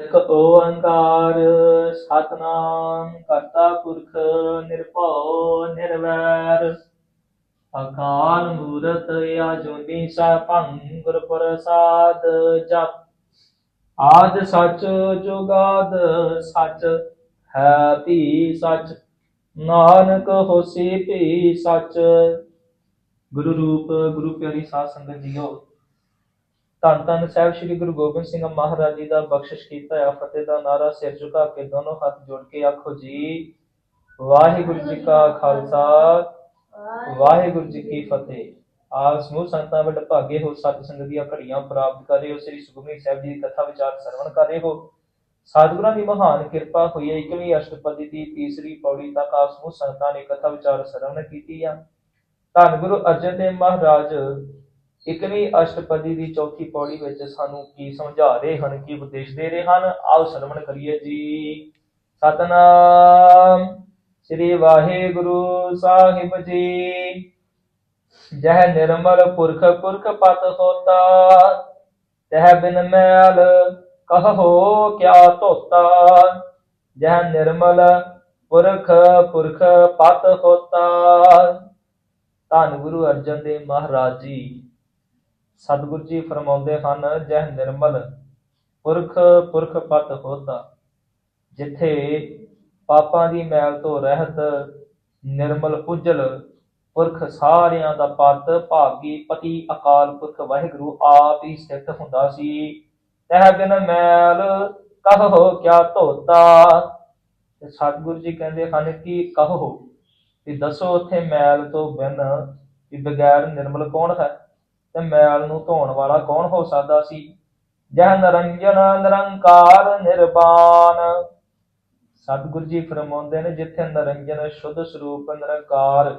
ਇੱਕ ਓੰਕਾਰ ਸਤਨਾਮ ਕਰਤਾ ਪੁਰਖ ਨਿਰਭਉ ਨਿਰਵੈਰ। ਅਕਾਲ ਮੂਰਤ ਆਜੂਨੀ ਸਭੰ ਗੁਰ ਪ੍ਰਸਾਦ ਜਪ। ਆਦ ਸੱਚ ਜੁਗਾਦ ਸੱਚ, ਹੈ ਭੀ ਸਚ। ਨਾਨਕ ਹੋਸੀ ਭੀ ਸਚ। ਗੁਰੂ ਰੂਪ, ਗੁਰੂ ਪਿਆਰੀ ਸਾਧ ਸੰਗਤ ਜੀਓ ਧੰਨ ਧੰਨ ਸਾਹਿਬ ਸ੍ਰੀ ਗੁਰੂ ਗੋਬਿੰਦ ਸਿੰਘ ਮਹਾਰਾਜ ਜੀ ਦਾ ਬਖਸ਼ਿਸ਼ ਕੀਤਾ ਹੈ ਫਤਿਹ ਦਾ ਨਾਰਾ ਸਿਰ ਝੁਕਾ ਕੇ ਦੋਨੋਂ ਹੱਥ ਜੋੜ ਕੇ ਆਖੋ ਜੀ, ਵਾਹਿਗੁਰੂ ਜੀ ਕਾ ਖਾਲਸਾ, ਵਾਹਿਗੁਰੂ ਜੀ ਕੀ ਫਤਿਹ। ਆਪ ਸਮੂਹ ਸੰਤਾਂ ਵੱਡ ਭਾਗੇ ਹੋ, ਸਤ ਸੰਗਤ ਦੀਆਂ ਘੜੀਆਂ ਪ੍ਰਾਪਤ ਕਰ ਰਹੇ ਹੋ, ਸ੍ਰੀ ਸੁਖਮਨੀ ਸਾਹਿਬ ਜੀ ਦੀ ਕਥਾ ਵਿਚਾਰ ਸਰਵਣ ਕਰ ਰਹੇ ਹੋ। ਸਤਿਗੁਰਾਂ ਦੀ ਮਹਾਨ ਕਿਰਪਾ ਹੋਈ ਹੈ, ਇਕਵੀਂ ਅਸ਼ਟਪਦੀ ਦੀ ਤੀਸਰੀ ਪੌੜੀ ਤੱਕ ਆਪ ਸਮੂਹ ਸੰਤਾਂ ਨੇ ਕਥਾ ਵਿਚਾਰ ਸਰਵਣ ਕੀਤੀ ਆ। ਧੰਨ ਗੁਰੂ ਅਰਜਨ ਦੇਵ ਮਹਾਰਾਜ ਇਕਵੀਂ ਅਸ਼ਟਪਦੀ ਦੀ ਚੌਥੀ ਪੌੜੀ ਵਿੱਚ ਸਾਨੂੰ ਕੀ ਸਮਝਾ ਰਹੇ ਹਨ, ਕੀ ਉਪਦੇਸ਼ ਦੇ ਰਹੇ ਹਨ? ਆਓ ਸਰਵਣ ਕਰੀਏ ਜੀ। ਸਤਨਾਮ ਸ੍ਰੀ ਵਾਹਿਗੁਰੂ ਸਾਹਿਬ ਜੀ। ਜਹ ਨਿਰਮਲ ਪੁਰਖ ਪੁਰਖ ਪਤ ਹੋਤਾ, ਤਹ ਬਿਨ ਮੈਲ ਕਹੋ ਕਿਆ ਧੋਤਾ। ਜਹ ਨਿਰਮਲ ਪੁਰਖ ਪੁਰਖ ਪਤ ਹੋਤਾ। ਧੰਨ ਗੁਰੂ ਅਰਜਨ ਦੇਵ ਮਹਾਰਾਜ ਜੀ। ਸਤਿਗੁਰੂ ਜੀ ਫਰਮਾਉਂਦੇ ਹਨ, ਜਹ ਨਿਰਮਲ ਪੁਰਖ ਪੁਰਖ ਪਤ ਹੋਤਾ। ਜਿੱਥੇ ਪਾਪਾਂ ਦੀ ਮੈਲ ਤੋਂ ਰਹਿਤ ਨਿਰਮਲ ਪੁੱਜਲ, ਪੁਰਖ ਸਾਰਿਆਂ ਦਾ ਪਤ ਭਾਗੀ ਪਤੀ ਅਕਾਲ ਪੁਰਖ ਵਾਹਿਗੁਰੂ ਆਪ ਹੀ ਸਥਿਤ ਹੁੰਦਾ ਸੀ। ਤਹ ਬਿਨ ਮੈਲ ਕਹੋ ਕਿਆ ਧੋਤਾ? ਤੇ ਸਤਿਗੁਰੂ ਜੀ ਕਹਿੰਦੇ ਹਨ ਕਿ ਕਹੋ ਕਿ ਦੱਸੋ ਉੱਥੇ ਮੈਲ ਤੋਂ ਬਿਨ, ਕਿ ਬਗੈਰ ਨਿਰਮਲ ਕੌਣ ਹੈ? ਤੇ ਮੈਲ ਨੂੰ ਧੋਣ ਵਾਲਾ ਕੌਣ ਹੋ ਸਕਦਾ ਸੀ? ਜਹ ਨਰੰਜਨ ਨਿਰੰਕਾਰ ਨਿਰਵਾਣ ਸਤਿਗੁਰੂ ਜੀ ਫਰਮਾਉਂਦੇ ਨੇ, ਜਿੱਥੇ ਨਰੰਜਨ ਸ਼ੁੱਧ ਸਰੂਪ ਨਿਰੰਕਾਰ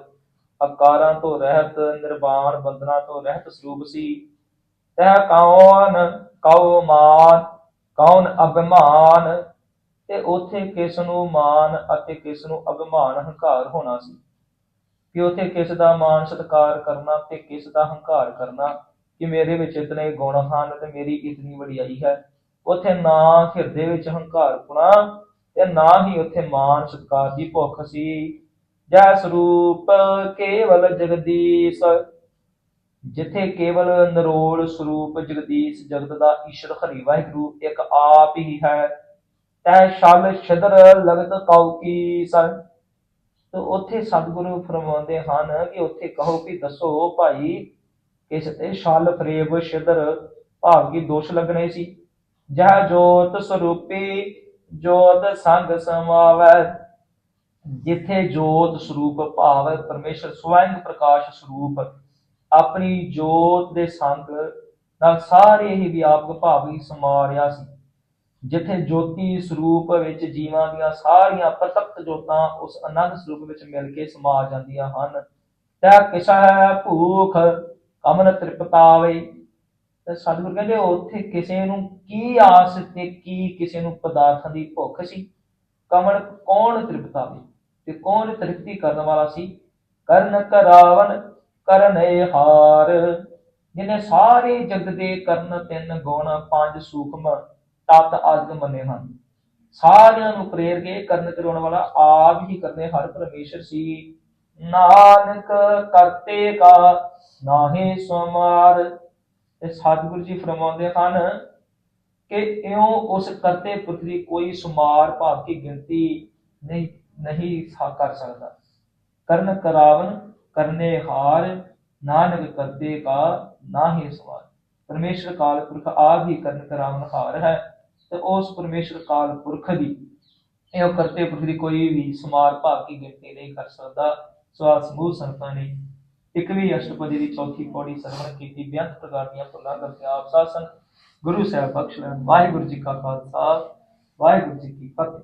ਆਕਾਰਾਂ ਤੋਂ ਰਹਿਤ ਨਿਰਵਾਣ ਬੰਧਨਾਂ ਤੋਂ ਰਹਿਤ ਸਰੂਪ ਸੀ। ਤਹ ਕੌਣ, ਕਉ ਮਾਨ, ਕੌਣ ਅਭਿਮਾਨ? ਤੇ ਉਥੇ ਕਿਸ ਨੂੰ ਮਾਨ ਅਤੇ ਕਿਸ ਨੂੰ ਅਭਿਮਾਨ ਹੰਕਾਰ ਹੋਣਾ ਸੀ? ਕਿ ਉਥੇ ਕਿਸ ਦਾ ਮਾਣ ਸਤਕਾਰ ਕਰਨਾ ਤੇ ਕਿਸ ਦਾ ਹੰਕਾਰ ਕਰਨਾ, ਕਿ ਮੇਰੇ ਵਿੱਚ ਇਤਨੇ ਗੁਣ ਹਨ ਤੇ ਮੇਰੀ ਇਤਨੀ ਵਡਿਆਈ ਹੈ। ਉਥੇ ਨਾ ਹਿਰਦੇ ਵਿੱਚ ਹੰਕਾਰ ਪੁਣਾ ਤੇ ਨਾ ਹੀ ਉਥੇ ਮਾਨ ਸਤਕਾਰ ਦੀ ਭੁੱਖ ਸੀ। ਜੈ ਸਰੂਪ ਕੇਵਲ ਜਗਦੀਸ਼, ਜਿੱਥੇ ਕੇਵਲ ਨਰੋਲ ਸਰੂਪ ਜਗਦੀਸ਼, ਜਗਤ ਦਾ ਈਸ਼ਰ ਹਰੀ ਵਾਹਿਗੁਰੂ ਇੱਕ ਆਪ ਹੀ ਹੈ। ਤੈ ਛਲ ਛਿਦਰ ਲਗਤ ਕਉ ਕੀ ਸੰ ਤੇ ਉੱਥੇ ਸਤਿਗੁਰੂ ਫਰਮਾਉਂਦੇ ਹਨ ਕਿ ਉੱਥੇ ਕਹੋ ਕਿ ਦੱਸੋ ਭਾਈ, ਕਿਸ ਤੇ ਛਲ ਫਰੇਬ ਸ਼ਿਦਰ ਭਾਵ ਕੀ ਦੋਸ਼ ਲੱਗਣੇ ਸੀ? ਜਹ ਜੋਤ ਸਰੂਪੀ ਜੋਤ ਸੰਗ ਸਮਾਵੈ। ਜਿੱਥੇ ਜੋਤ ਸਰੂਪ ਭਾਵ ਹੈ ਪਰਮੇਸ਼ਰ ਸਵੈੰ ਪ੍ਰਕਾਸ਼ ਸਰੂਪ ਆਪਣੀ ਜੋਤ ਦੇ ਸੰਗ ਨਾਲ ਸਾਰੇ ਹੀ ਵਿਆਪਕ ਭਾਵੀ ਸਮਾ ਰਿਹਾ ਸੀ। ਜਿੱਥੇ ਜੋਤੀ ਸਰੂਪ ਵਿੱਚ ਜੀਵਾਂ ਦੀਆਂ ਸਾਰੀਆਂ ਪ੍ਰਤੱਖ ਜੋਤਾਂ ਉਸ ਅਨੰਦ ਸਰੂਪ ਵਿੱਚ ਮਿਲ ਕੇ ਸਮਾ ਜਾਂਦੀਆਂ ਹਨ। ਤੈ ਕਿਸਾ ਭੂਖ ਕਮਨ ਤ੍ਰਿਪਤਾਵੇ। ਤੇ ਸਤਿਗੁਰ ਕਹਿੰਦੇ, ਉੱਥੇ ਕਿਸੇ ਨੂੰ ਕੀ ਆਸ ਤੇ ਕੀ ਕਿਸੇ ਨੂੰ ਪਦਾਰਥਾਂ ਦੀ ਭੁੱਖ ਸੀ? ਕਮਨ ਕੌਣ ਤ੍ਰਿਪਤਾਵੇ? ਤੇ ਕੌਣ ਤ੍ਰਿਪਤੀ ਕਰਨ ਵਾਲਾ ਸੀ? ਕਰਨ ਕਰਾਵਨ, ਕਰਨੇ ਹਾਰ। ਜਿਹਨੇ ਸਾਰੇ ਜਗਤ ਦੇ ਕਰਨ ਤਿੰਨ ਗੁਣ, ਪੰਜ ਸੂਖਮ ਤਤ ਆਦਿ ਮੰਨੇ ਹਨ। ਸਾਰਿਆਂ ਨੂੰ ਪ੍ਰੇਰ ਕੇ ਕਰਨ ਕਰਾਉਣ ਵਾਲਾ ਆਪ ਹੀ ਕਰਨੇ ਹਰ ਪਰਮੇਸ਼ਰ ਸੀ। ਨਾਨਕ ਕਰਤੇ ਕਾ ਨਾਹੀ ਸਮਾਰ ਤੇ ਸਤਿਗੁਰੂ ਜੀ ਫਰਮਾਉਂਦੇ ਹਨ ਕਿ ਇਉਂ ਉਸ ਕਰਤੇ ਪੁਰਖ ਦੀ ਕੋਈ ਸੁਮਾਰ ਭਾਵ ਕੀ ਗਿਣਤੀ ਨਹੀਂ ਨਹੀਂ ਸਾ ਕਰ ਸਕਦਾ। ਕਰਨ ਕਰਾਵਨ ਕਰਨੇ ਹਾਰ, ਨਾਨਕ ਕਰਤੇ ਕਾ ਨਾਹੀ ਸਵਾਰ ਪਰਮੇਸ਼ਰ ਕਾਲ ਪੁਰਖ ਆਪ ਹੀ ਕਰਨ ਕਰਾਵਨ ਹਾਰ ਹੈ। ਤੇ ਉਸ ਪਰਮੇਸ਼ਰ ਕਾਲ ਪੁਰਖ ਦੀ, ਇਹ ਕਰਤੇ ਪੁਰਖ ਦੀ ਕੋਈ ਵੀ ਸਮਾਰ ਭਾਵ ਕੀ ਗਿਣਤੀ ਨਹੀਂ ਕਰ ਸਕਦਾ। ਸੋ ਸਮੂਹ ਸੰਤਾਂ ਨੇ ਇਕਵੀਂ ਅਸ਼ਟਪਦੀ ਦੀ ਚੌਥੀ ਪੌੜੀ ਸਰਵਣ ਕੀਤੀ ਬੇਅੰਤ ਪ੍ਰਕਾਰ ਦੀਆਂ ਭੁੱਲਾਂ ਕਰਕੇ ਆਪ ਸਾਸਨ ਗੁਰੂ ਸਾਹਿਬ ਬਖਸ਼ ਲੈਣ। ਵਾਹਿਗੁਰੂ ਜੀ ਕਾ ਖਾਲਸਾ, ਵਾਹਿਗੁਰੂ ਜੀ ਕੀ ਫਤਿਹ।